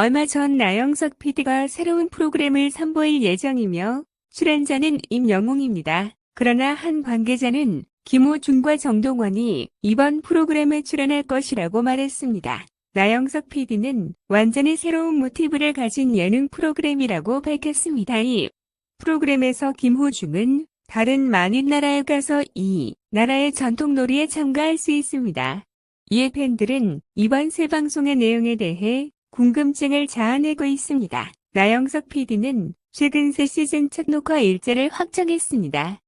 얼마 전 나영석 PD가 새로운 프로그램을 선보일 예정이며 출연자는 임영웅입니다. 그러나 한 관계자는 김호중과 정동원이 이번 프로그램에 출연할 것이라고 말했습니다. 나영석 PD는 완전히 새로운 모티브를 가진 예능 프로그램이라고 밝혔습니다. 이 프로그램에서 김호중은 다른 많은 나라에 가서 이 나라의 전통놀이에 참가할 수 있습니다. 이에 팬들은 이번 새 방송의 내용에 대해 궁금증을 자아내고 있습니다. 나영석 PD는 최근 새 시즌 첫 녹화 일자를 확정했습니다.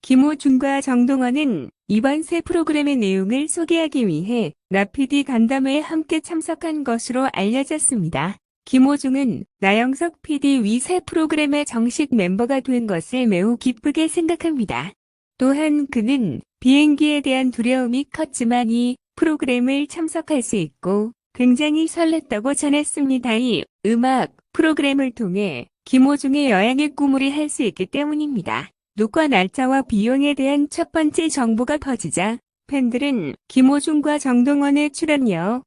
김호중과 정동원은 이번 새 프로그램의 내용을 소개하기 위해 나PD 간담회에 함께 참석한 것으로 알려졌습니다. 김호중은 나영석 PD 위 새 프로그램의 정식 멤버가 된 것을 매우 기쁘게 생각합니다. 또한 그는 비행기에 대한 두려움이 컸지만 이 프로그램을 참석할 수 있고 굉장히 설렜다고 전했습니다. 이 음악 프로그램을 통해 김호중의 여행의 꿈을 할 수 있기 때문입니다. 녹화 날짜와 비용에 대한 첫 번째 정보가 퍼지자 팬들은 김호중과 정동원의 출연료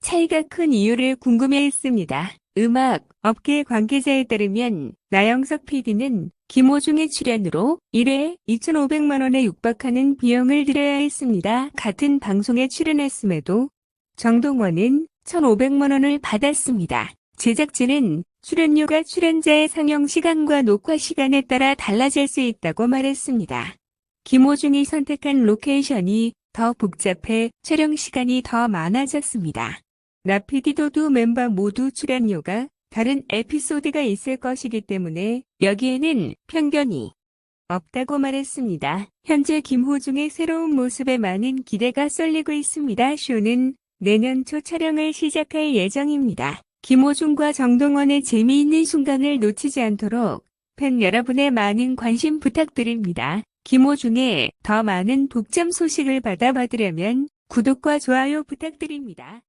차이가 큰 이유를 궁금해했습니다. 음악 업계 관계자에 따르면 나영석 PD는 김호중의 출연으로 1회 2,500만 원에 육박하는 비용을 들여야 했습니다. 같은 방송에 출연했음에도 정동원은 1,500만 원을 받았습니다. 제작진은 출연료가 출연자의 상영 시간과 녹화 시간에 따라 달라질 수 있다고 말했습니다. 김호중이 선택한 로케이션이 더 복잡해 촬영 시간이 더 많아졌습니다. 나피디도 두 멤버 모두 출연료가 다른 에피소드가 있을 것이기 때문에 여기에는 편견이 없다고 말했습니다. 현재 김호중의 새로운 모습에 많은 기대가 쏠리고 있습니다. 쇼는 내년 초 촬영을 시작할 예정입니다. 김호중과 정동원의 재미있는 순간을 놓치지 않도록 팬 여러분의 많은 관심 부탁드립니다. 김호중의 더 많은 독점 소식을 받아받으려면 구독과 좋아요 부탁드립니다.